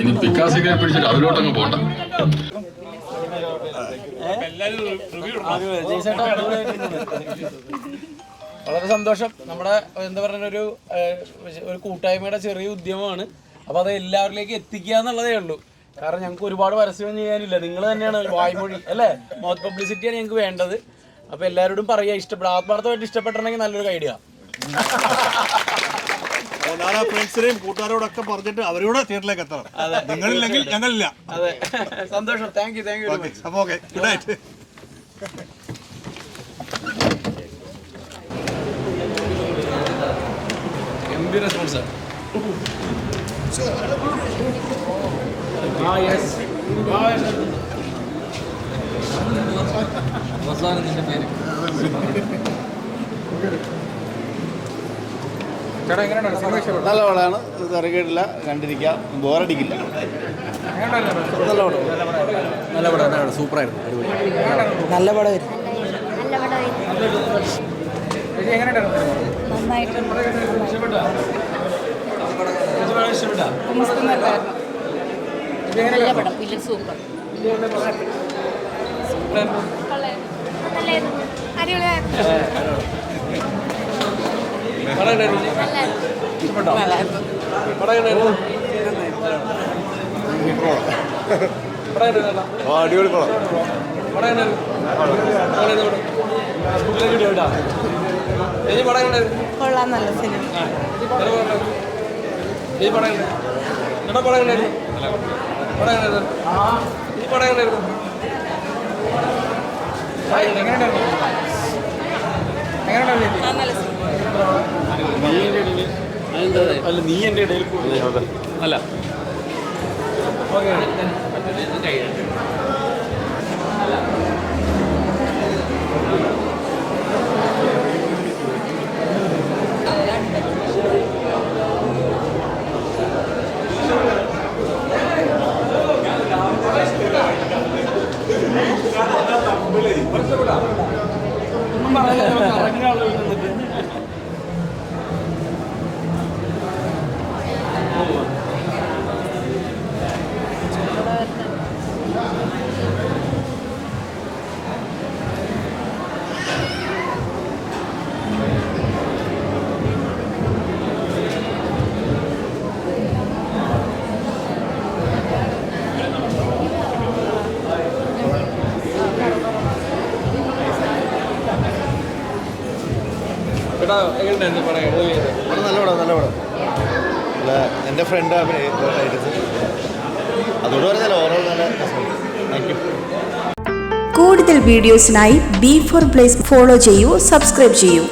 ഇനി പിക്കാസിനെ പിടിച്ചിട്ട് അതിലോട്ടങ്ങ് പോണ്ട. വളരെ സന്തോഷം. നമ്മുടെ എന്താ പറയുക ഒരു ഒരു കൂട്ടായ്മയുടെ ചെറിയ ഉദ്യമമാണ്. അപ്പോൾ അത് എല്ലാവരിലേക്ക് എത്തിക്കുക എന്നുള്ളതേ ഉള്ളൂ. കാരണം ഞങ്ങൾക്ക് ഒരുപാട് പരസ്യം ചെയ്യാനില്ല. നിങ്ങൾ തന്നെയാണ് വായ്മൊഴി അല്ലേ? മൗത്ത് പബ്ലിസിറ്റിയാണ് ഞങ്ങൾക്ക് വേണ്ടത്. അപ്പോൾ എല്ലാവരോടും പറയുക ഇഷ്ടപ്പെടുക ആത്മാർത്ഥമായിട്ട് ഇഷ്ടപ്പെട്ടിട്ടുണ്ടെങ്കിൽ നല്ലൊരു ഐഡിയ. ഞാൻ ആ ഫ്രണ്ട്സിനെയും കൂട്ടുകാരോടൊക്കെ പറഞ്ഞിട്ട് അവരോട് തിയേറ്ററിലേക്ക് എത്തണം. നിങ്ങളില്ലെങ്കിൽ ഞങ്ങളില്ല. അതെ. സന്തോഷം. Thank you thank you very much അപ്പൊ ഓക്കെ ഗുഡ് നൈറ്റ് ഗംഭീര റെസ്പോൺസ് ആ യെസ് ചേട്ടാ എങ്ങനെയാണ് പേര്? നല്ല പടമാണ് തിരക്കേടില്ല കണ്ടിരിക്കാം. ബോറടിക്കില്ല. നല്ല പടം നല്ല പടം നല്ല സൂപ്പറായിരുന്നു. നല്ല പടമായിരുന്നു നല്ല പടം സൂപ്പർ അടിപൊളി പടം പടം ഉണ്ടായിരുന്നു ചേച്ചി കൊള്ളാം നല്ല സിനിമ. ഈ പടം അല്ല നീ എന്റെ ഇടയിൽ. അല്ല ഓക്കെ എങ്ങനെയുണ്ടായിരുന്നു പടം? മൂവി പടം നല്ല പടം നല്ല പടം. അല്ല എന്റെ ഫ്രണ്ട് അതുകൊണ്ട് പറഞ്ഞാൽ ഓരോ നല്ല താങ്ക് യു കൂടുതൽ വീഡിയോസിനായി ബി ഫോർ പ്ലേസ് ഫോളോ ചെയ്യൂ സബ്സ്ക്രൈബ് ചെയ്യൂ.